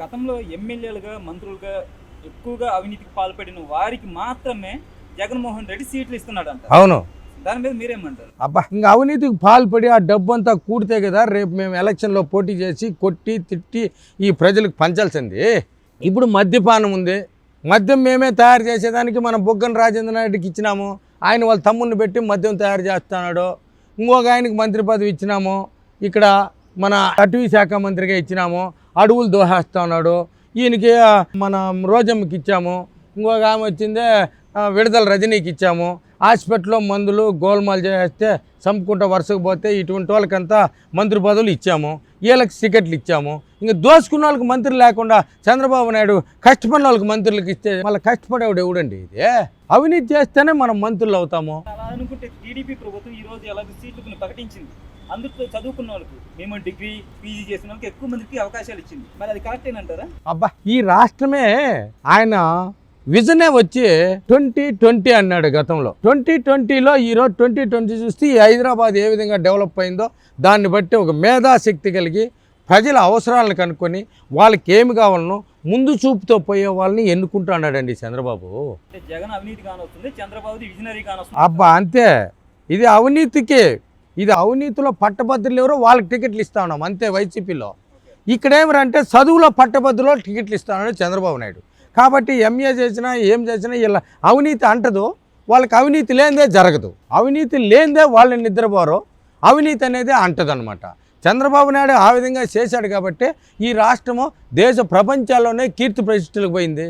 గతంలో ఎమ్మెల్యేలుగా మంత్రులుగా ఎక్కువగా అవినీతికి పాల్పడిన వారికి మాత్రమే జగన్మోహన్ రెడ్డి సీట్లు ఇస్తున్నాడంట. అవును. దాని మీద మీరేమంటారు? అబ్బా ఇంకా అవినీతికి పాల్పడి ఆ డబ్బు అంతా కూడితే కదా రేపు మేము ఎలక్షన్లో పోటీ చేసి కొట్టి తిట్టి ఈ ప్రజలకు పంచాల్సింది. ఇప్పుడు మద్యపానం ఉంది. మద్యం మేమే తయారు చేసేదానికి మనం బొగ్గన రాజేంద్ర నాయుడికి ఇచ్చినాము. ఆయన వాళ్ళ తమ్ముడిని పెట్టి మద్యం తయారు చేస్తున్నాడు. ఇంకొక ఆయనకి మంత్రి పదవి ఇచ్చినాము. ఇక్కడ మన అటవీ శాఖ మంత్రిగా ఇచ్చినాము. అడవులు దోహేస్తా ఉన్నాడు ఈయనకి మనం మన రోజమ్మకి ఇచ్చాము. ఇంకొక ఆమె వచ్చిందే విడుదల రజనీకి ఇచ్చాము. హాస్పిటల్లో మందులు గోల్మాల్ చేస్తే చంపుకుంటూ వరుసకు పోతే ఇటువంటి వాళ్ళకంతా మంత్రి పదవులు ఇచ్చాము. వీళ్ళకి టికెట్లు ఇచ్చాము. ఇంకా దోసుకున్న వాళ్ళకి మంత్రి లేకుండా చంద్రబాబు నాయుడు కష్టపడిన వాళ్ళకి మంత్రులకు ఇస్తే మళ్ళీ కష్టపడేవాడు ఎవడండి ఇది? అవినీతి చేస్తేనే మనం మంత్రులు అవుతాము. అలా అనుకుంటే టీడీపీ ప్రభుత్వం ఈ రోజు ఎలాగో సీట్లు ప్రకటించింది. అందులో చదువుకున్న వాళ్ళకు మేము డిగ్రీ పీజీ చేసిన వాళ్ళకి ఎక్కువ మందికి అవకాశాలు ఇచ్చింది. మరి అది కరెక్టేనంటారా అబ్బా ఈ రాష్ట్రమే ఆయన విజనే వచ్చి ట్వంటీ ట్వంటీ అన్నాడు గతంలో. ట్వంటీ ట్వంటీలో ఈరోజు ట్వంటీ ట్వంటీ చూస్తే ఈ హైదరాబాద్ ఏ విధంగా డెవలప్ అయిందో దాన్ని బట్టి ఒక మేధాశక్తి కలిగి ప్రజల అవసరాలను కనుక్కొని వాళ్ళకి ఏమి కావాలనో ముందు చూపుతో పోయే వాళ్ళని ఎన్నుకుంటున్నాడండి చంద్రబాబు. జగన్ అవినీతి కానొస్తుంది చంద్రబాబు విజనరీ కానొస్తుంది. అబ్బా అంతే. ఇది అవినీతికి ఇది అవినీతిలో పట్టభద్రులు ఎవరో వాళ్ళకి టికెట్లు ఇస్తా ఉన్నాం అంతే వైసీపీలో. ఇక్కడ చదువులో పట్టభద్రులో టికెట్లు ఇస్తానని చంద్రబాబు నాయుడు. కాబట్టి ఎంఏ చేసినా ఏం చేసినా ఇలా అవినీతి అంటదు వాళ్ళకి అవినీతి లేనిదే జరగదు. అవినీతి లేనిదే వాళ్ళని నిద్రపోరు అవినీతి అనేది అంటదనమాట చంద్రబాబు నాయుడు ఆ విధంగా చేశాడు కాబట్టి ఈ రాష్ట్రము దేశ ప్రపంచాల్లోనే కీర్తి ప్రతిష్టలకు పోయింది.